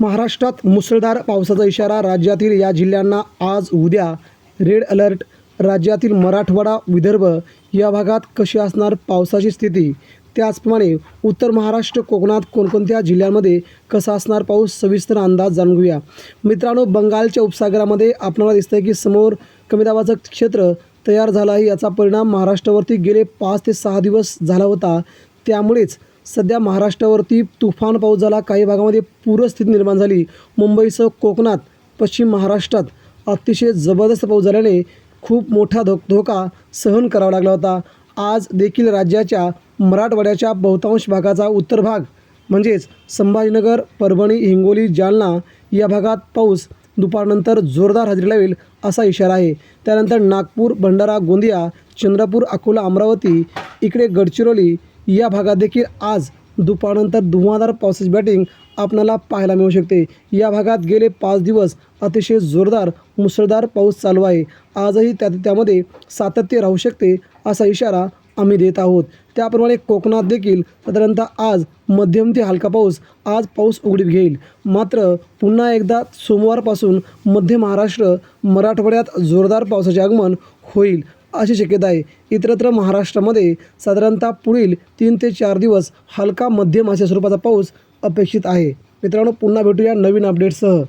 महाराष्ट्रात मुसळधार पावसाचा इशारा राज्यातील या जिल्ह्यांना आज उद्या. रेड अलर्ट राज्यातील मराठवाडा विदर्भ या भागात कशी असणार पावसाची स्थिती? त्याचप्रमाणे उत्तर महाराष्ट्र कोकणात कोणकोणत्या जिल्ह्यांमध्ये कसा असणार पाऊस? सविस्तर अंदाज जाणून घेऊया. मित्रांनो बंगालच्या उपसागरामध्ये आपल्याला दिसतंय की समोर कमी दाबाचं क्षेत्र तयार झालं आहे. याचा परिणाम महाराष्ट्रावरती गेले पाच ते सहा दिवस झाला होता. त्यामुळेच सध्या महाराष्ट्रावरती तुफान पाऊस झाला. काही भागामध्ये पूरस्थिती निर्माण झाली. मुंबईसह कोकणात पश्चिम महाराष्ट्रात अतिशय जबरदस्त पाऊस झाल्याने खूप मोठा धो धोका सहन करावा लागला होता. आज देखील राज्याच्या मराठवाड्याच्या बहुतांश भागाचा उत्तर भाग म्हणजेच संभाजीनगर परभणी हिंगोली जालना या भागात पाऊस दुपारनंतर जोरदार हजेरी लावेल असा इशारा आहे. त्यानंतर नागपूर भंडारा गोंदिया चंद्रपूर अकोला अमरावती इकडे गडचिरोली या भागात देखील आज दुपारनंतर धुवाधार पावसाची बॅटिंग आपणाला पाहायला मिळू शकते. या भागात गेले पाच दिवस अतिशय जोरदार मुसळधार पाऊस चालू आहे. आजही त्या त्यामध्ये सातत्य राहू शकते असा इशारा आम्ही देत आहोत. त्याप्रमाणे कोकणात देखील साधारणतः आज मध्यम ते हलका पाऊस आज पाऊस उघडीत घेईल. मात्र पुन्हा एकदा सोमवारपासून मध्य महाराष्ट्र मराठवाड्यात जोरदार पावसाचे आगमन होईल. अशी शक्यता आहे. इतरत्र महाराष्ट्रामध्ये साधारणतः पुढील तीन ते चार दिवस हलका मध्यम अशा स्वरूपाचा पाऊस अपेक्षित आहे. मित्रांनो पुन्हा भेटूया नवीन अपडेटसह